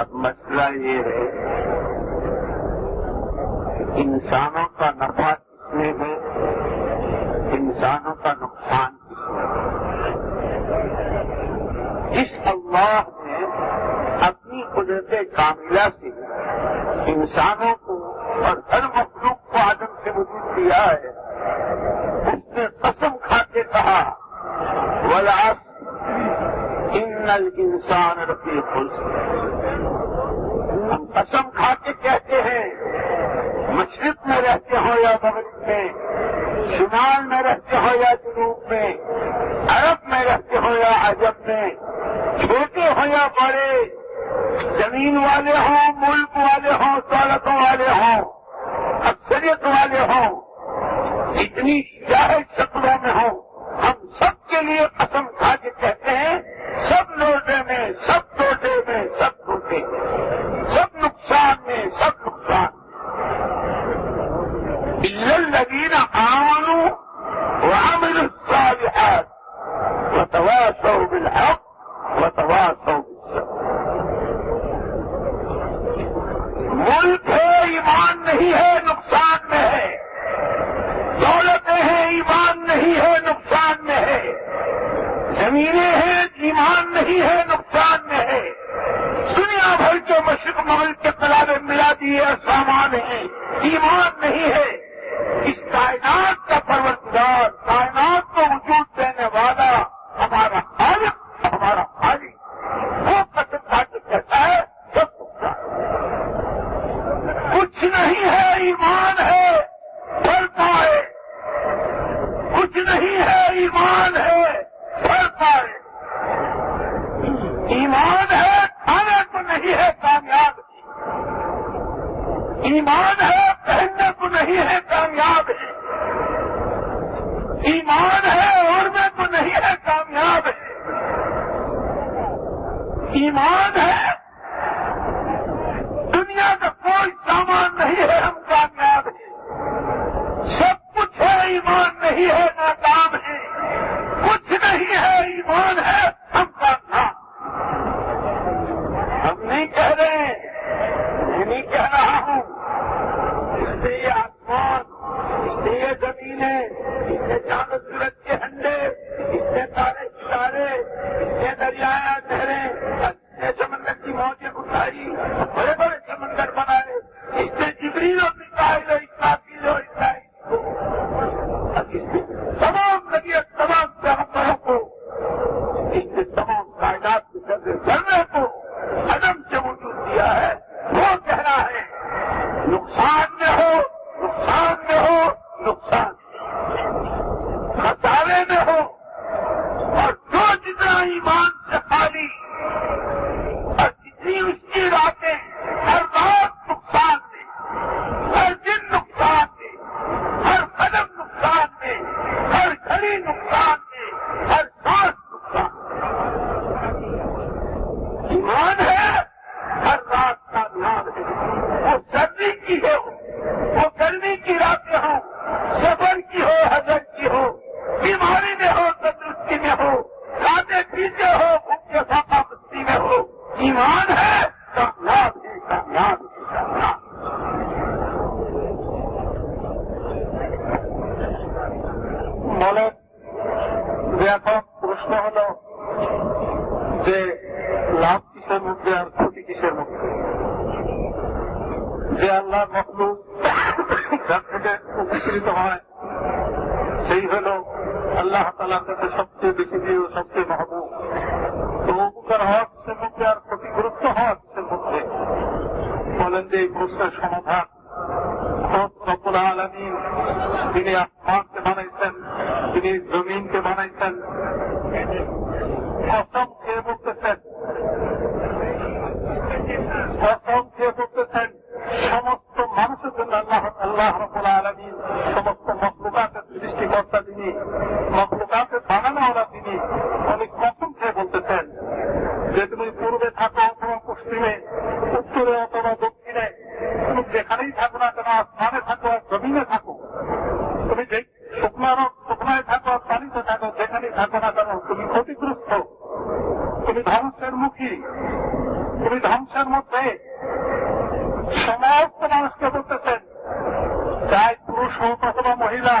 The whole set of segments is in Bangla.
اب مسئلہ یہ ہے انسانوں کا نفع کس میں ہے؟ انسانوں کا نقصان کس میں ہے؟ جس اللہ نے اپنی قدرت کاملہ سے انسانوں کو اور ہر مخلوق کو آدم سے وجود دیا ہے، اس نے قسم کھا کے کہا ولاس ان الانسان رفیق خلص قسم کھا کے کہتے ہیں، مشرق میں رہتے ہو یا مغرب میں، شمال میں رہتے ہو یا وتواصوا بالحق وتواصوا ملک ہے، ایمان نہیں ہے، نقصان میں ہے۔ دولتیں ہیں ایمان نہیں ہے، نقصان میں ہے۔ زمینیں ہیں، ایمان نہیں ہے، نقصان میں ہے۔ دنیا بھر کے مشرق مغرب کے قلعے ملا دیے سامان ہیں ایمان نہیں ہے۔ اس کائنات کا پرو कोई नुकसान যে লাভ কিসের মধ্যে আর ক্ষতি কিসের মধ্যে? যে আল্লাহ মতলু যার থেকে উপকৃত হয়, সেই হল আল্লাহ তালার কাছে সবচেয়ে বেশি প্রিয়, সবচেয়ে মাহবুব। তো উপকার হওয়া কিসের মধ্যে আর ক্ষতিগ্রস্ত হওয়া কিসের মধ্যে? বলেন যে এই প্রশ্নের সমাধান রব্বুল আলমিন তিনি আসমানকে বানাইছেন তিনি জমিনকে বানাইছেন, কসম খেয়ে পুরুষ হোক অথবা মহিলা,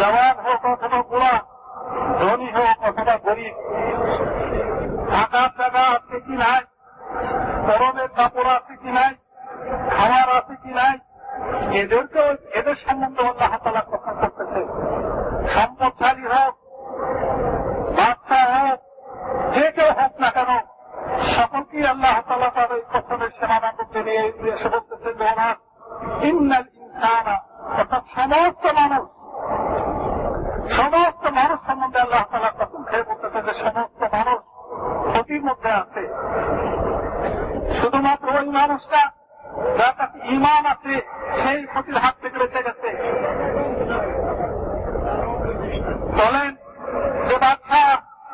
জওয়ান হোক অথবা বুড়া, ধনী হোক অথবা গরিব থাকার জায়গা আছে কি নাই পরনের কাপড় আছে কি নাই খাবার আছে কি নাই, এদেরকে, এদের সম্বন্ধে আল্লাহ তালা কথা করতেছে সম্পদশালী হোক বাচ্চা হোক, যে কেউ হোক না কেন, সকলকেই আল্লাহ তালা তার এই কথনের সেবানা করতে নিয়ে এসে বলতেছে জোনার ইন্নাল ইনসানা অর্থাৎ সমস্ত মানুষ সমস্ত মানুষ। সম্বন্ধে আল্লাহ তালা কখন খেয়ে বলতেছে যে সমস্ত মানুষ। ক্ষতির মধ্যে আছে। শুধুমাত্র ওই মানুষটা যার কাছে ইমান আছে সেই ক্ষতির হাত থেকে বেঁচে গেছে বলেন যে বাচ্চা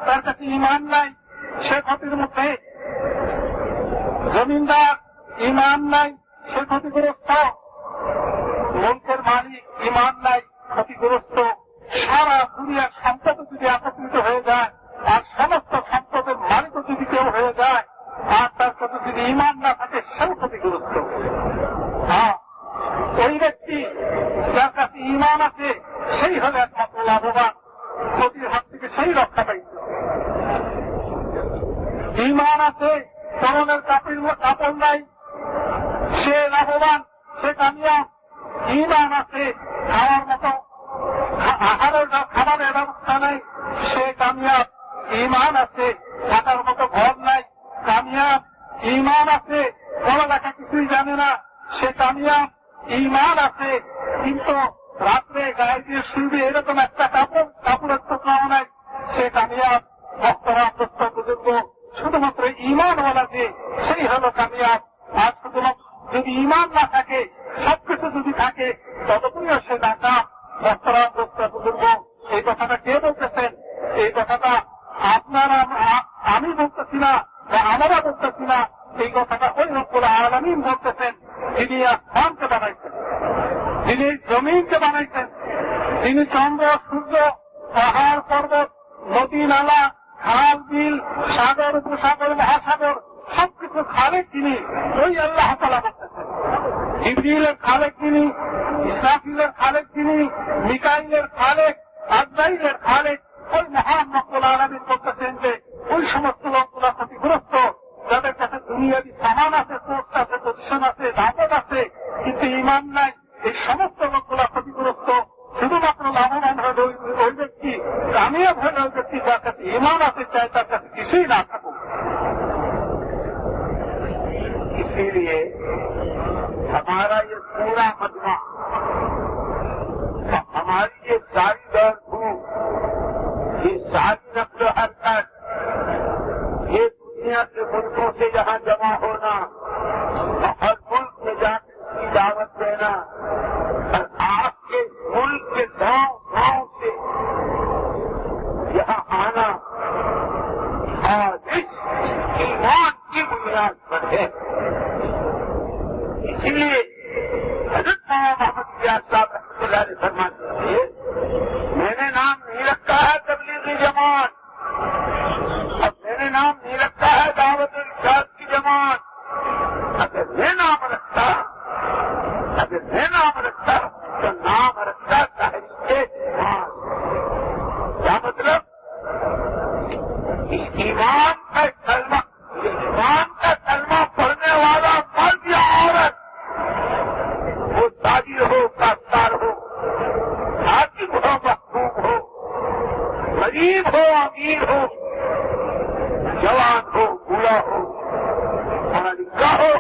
তার কাছে ইমান নাই সে ক্ষতির মধ্যে জমিনদার ইমান নাই সে ক্ষতিগ্রস্ত মুলকের মালিক ইমান নাই ক্ষতিগ্রস্ত সারা দুনিয়ার সম্পদ যদি একত্রিত হয়ে যায় আর সমস্ত সম্পদের মালিকও যদি কেউ হয়ে যায় আর তার কাছে যদি ইমান না থাকে, সেও ক্ষতিগ্রস্ত হ্যাঁ ওই ব্যক্তি যার কাছে ইমান আছে, সেই হলে একমাত্র লাভবান, ক্ষতির হাত থেকে সেই রক্ষা পাইছে ইমান আছে, করণের কাপড় কাপড় নাই, সে লাভবান, সে কামিয়াব। ইমান আছে, খাওয়ার মতো আহারের খাবারের ব্যবস্থা নাই, সে কামিয়াব। ইমান আছে, থাকার মতো ঘর নাই কামিয়াব ইমান আছে পড়ালেখা কিছুই জানে না। সে কামিয়াব ইমান আছে, কিন্তু রাত্রে গায়ে দিয়ে শুনবে এরকম একটা কাপড়, কাপড়ের টুকরাও নাই। সে কামিয়াব ভক্তরা প্রস্ত বুজুর্গ শুধুমাত্র ইমানওয়ালা যে, সেই হলো কামিয়াব আর শুধুমাত্র যদি ইমান না থাকে, সবকিছু যদি থাকে ততক্ষণই সে ডাকা। ভক্তরা প্রস্ত বুজুর্গ এই কথাটা কে বলতেছেন? এই কথাটা আপনারা আমি বলতেছি না আমরা বলতেছি না এই কথাটা ওই রব্বুল আলমিন বলতেছেন। যিনি আসমানকে বানাইছেন। যিনি জমিনকে বানাইছেন। যিনি চন্দ্র, সূর্য, পাহাড়, পর্বত, নদী, নালা, খাল, বিল, সাগর, উপসাগর, মহাসাগর, সবকিছু খালেক তিনি, ওই আল্লাহ তালা বলতেছেন। জিবরিলের খালেক তিনি, ইসরাফিলের খালেক তিনি, মিকাইলের খালেক, আজরাইলের খালেক ওই মহান মক্কুল আলমিন বলতেছেন যে ওই সমস্ত লোকগুলা ক্ষতিগ্রস্ত যাদের কাছে দুনিয়াবি সামান আছে পোস্ট আছে পজিশন আছে দাপট আছে কিন্তু ইমান নাই এই সমস্ত লোকগুলা ক্ষতিগ্রস্ত শুধুমাত্র লাভবান হবে ওই ওই ব্যক্তি কামিয়াব হলে ওই ব্যক্তি যার কাছে ইমান আছে চাই তার কাছে কিছুই না থাকুক इसीलिए हमारा ये पूरा मजमा हमारी ये सारी بنیاد پر ہے اسی لیے باغی ہو کافتار ہو حاکم ہو مخدوم ہو، غریب ہو، امیر ہو، جوان ہو، بوڑھا ہو ہماری لکھا ہو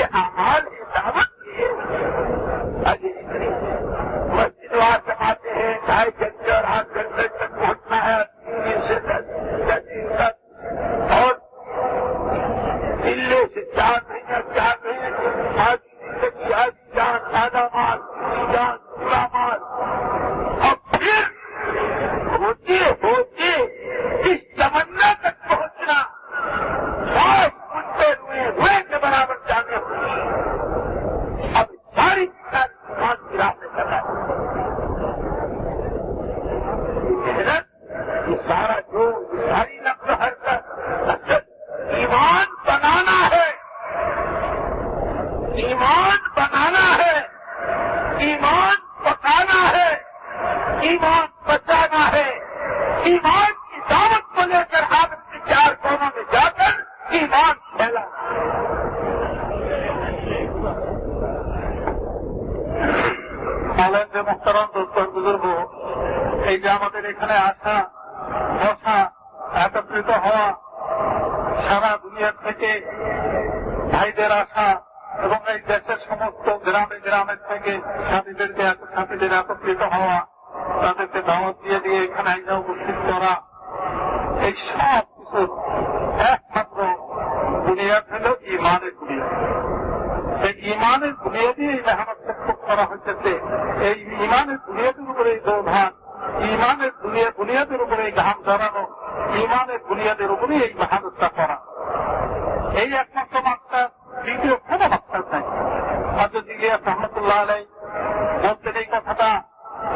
کہ آج do cara মশা একত্রিত হওয়া সারা দুনিয়ার থেকে ভাইদের আসা এবং এই দেশের সমস্ত গ্রামে গ্রামের থেকে সাথীদেরকে সাথীদের একত্রিত হওয়া, তাদেরকে দাওয়াত দিয়ে দিয়ে এখানে আইনে উপস্থিত করা, এই সব কিছু একমাত্র দুনিয়া ছিল ইমানের দুনিয়া। এই ইমানের দুনিয়া দিয়ে এই মেহনত করা হয়েছে এই ইমানের দুনিয়াটির উপরে এই দৌধান ইমানের দুনিয়া বুনিয়াদের উপরে এই ঘাম ধরানো ইমানের বুনিয়াদের উপরে এই মহানুষ্ঠা করা। এই একমাত্র মাস্টার, দ্বিতীয় কোনো মাস্টার নাই। হজরত ইলিয়াস রহমতুল্লাহ আলাই বলতেন এই কথাটা,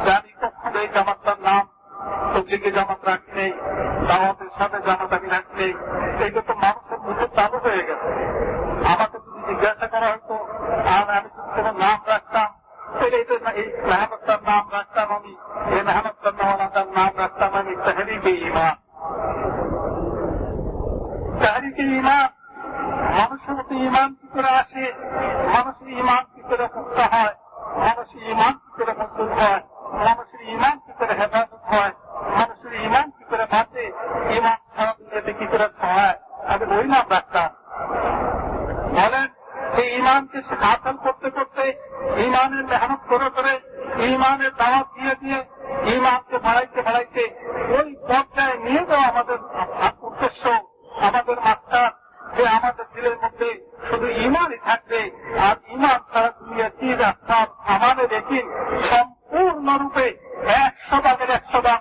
জানি কখন এই জামাতার নাম তবলিগে জামাত রাখি দাওয়াতের সাথে জামাত আমি রাখি নেই। এইটা তো মানুষের মুখে চালু হয়ে গেছে। আমাকে যদি জিজ্ঞাসা করা হতো, আর আমি যদি কোনো নাম রাখতাম এই মেহনতটার নাম রাখতাম আমি। 可以吗 সম্পূর্ণরূপে একশো ভাগের একশো ভাগ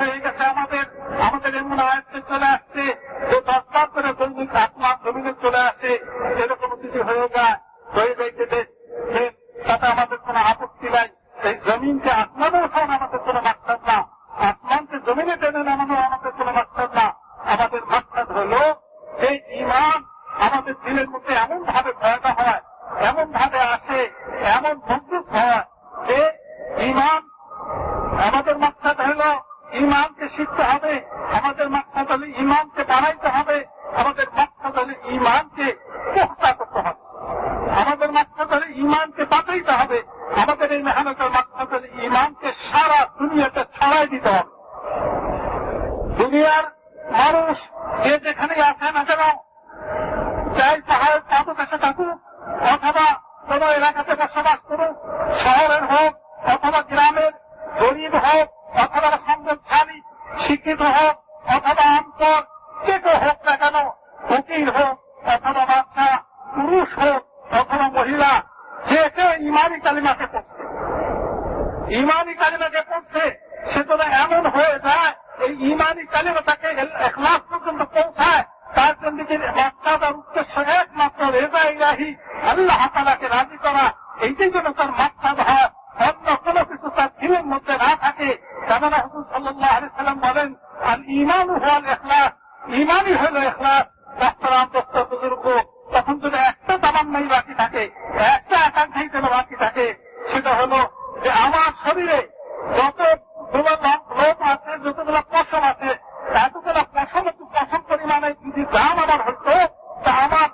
হয়ে গেছে আমাদের আমাদের এমন আয়ত্তে চলে আসছে যে দশবার করে বন্দী মাস জমিনে চলে আসে এরকম কিছু হয়ে যায়, হয়ে যাইতে দেশ তাতে আমাদের কোনো আপত্তি নাই। এই জমিনকে আসমানের মহিলা, যে কেউ ইমানি কালিমাকে পড়ছে। ইমানি কালিমাকে পড়ছে, সে তো এমন হয়ে যায়, এই ইমানি কালিমাটাকে একলাস পর্যন্ত পৌঁছায়, তার জন্য মাত্রা তার উদ্দেশ্য একমাত্র রেজা ইলাহি, আল্লাহ তালাকে রাজি করা, এইটাই যেন তার মাত্রা হয়। অন্য কোন কিছু তার দিনের মধ্যে না থাকে। কেননা হুসুন সাল্লাহ আলি সাল্লাম বলেন আর ইমান হওয়াল এখলাস ইমানই হল এখলাস ডাক্তার দোস্ত বুজুর্গ, তখন যদি একটা তামান্নাই বাকি থাকে একটা আকাঙ্ক্ষাই যেন বাকি থাকে সেটা হলো যে আমার শরীরে যত লোক আছে যতগুলো পশম আছে এতগুলো পশম একটু পশম পরিমাণে যদি দাম আমার হতো তা আমার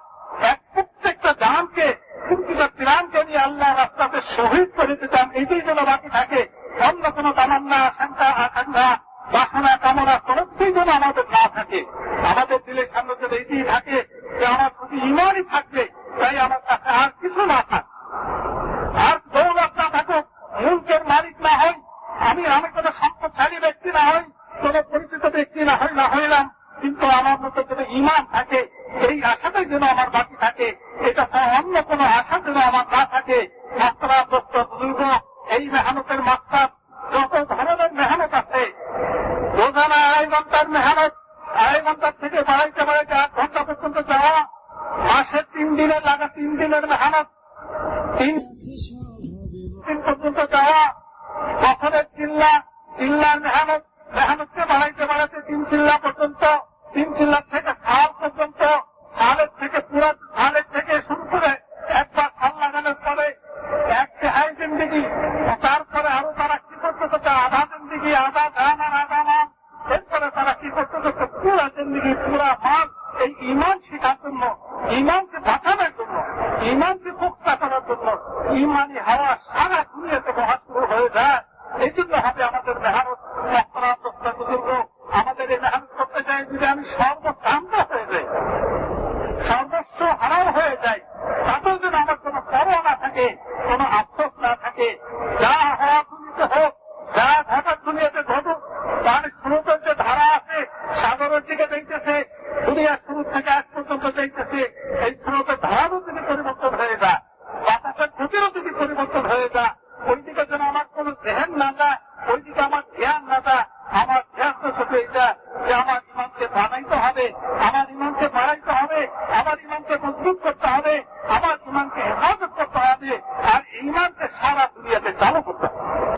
এক প্রত্যেকটা দামকে প্রতিটা প্রাণকে নিয়ে আল্লাহ রাস্তাতে শহীদ করে দিতাম এইটাই যেন বাকি থাকে অন্য কোন তামান্না আশঙ্কা আকাঙ্ক্ষা বাসনা কামনা কোনটাই যেন আমাদের না থাকে আমাদের দিলের সামনে যদি এইটাই থাকে যে আমার শুধু ইমানই থাকবে তাই আমার কাছে আর কিছু না থাক আর দৌলত না থাকুক মুলকের মালিক না হই আমি আমি কোন সম্পদশালী ব্যক্তি না হই কোন পরিচিত ব্যক্তি না হই না হইলাম, কিন্তু আমার মধ্যে যদি ইমান থাকে এই আশাটাই যেন আমার বাকি থাকে, এটা ছাড়া অন্য কোন আশা যেন আমার না থাকে। মাত্রাগ্রস্ত বুজুর্গ এই মেহনতের মাত্রা যত ধরনের মেহনত আছে রোজানা আড়াই ঘণ্টার মেহনত, আড়াই ঘণ্টার থেকে বাড়াইতে বাড়াইতে আট ঘণ্টা পর্যন্ত যাওয়া মাসের তিন দিনের লাগা তিন দিনের মেহনত, তিন দিন পর্যন্ত যাওয়া বছরের চিল্লা চিল্লার মেহনত মেহনতকে বাড়াইতে বাড়াইতে তিন চিল্লা পর্যন্ত তিন চিল্লা থেকে খাওয়া পর্যন্ত সালের থেকে পুরো সালের থেকে শুরু করে একবার সাল লাগানোর পরে এক চেহাই জিন্দিগি তারপরে আরও তারা কি করতে করতে আধা জিন্দিগি আধা ধান আর আধা মান এরপরে তারা কি করতে করতে পুরা জিন্দিগি পুরা মান এই ইমান শেখার জন্য ইমানকে বাঁচানোর জন্য ইমানকে পুক্তা করার জন্য ইমানি হাওয়া সারা দুনিয়াতে বহা শুরু হয়ে যায় এই জন্য হবে আমাদের মেহনত বুজুর্গ আমাদের এই মেহনত করতে চাই যদি আমি সর্বকান্ত হয়ে যাই সর্বস্ব হারাও হয়ে যায় তাতেও যেন আমার কোনো কোনো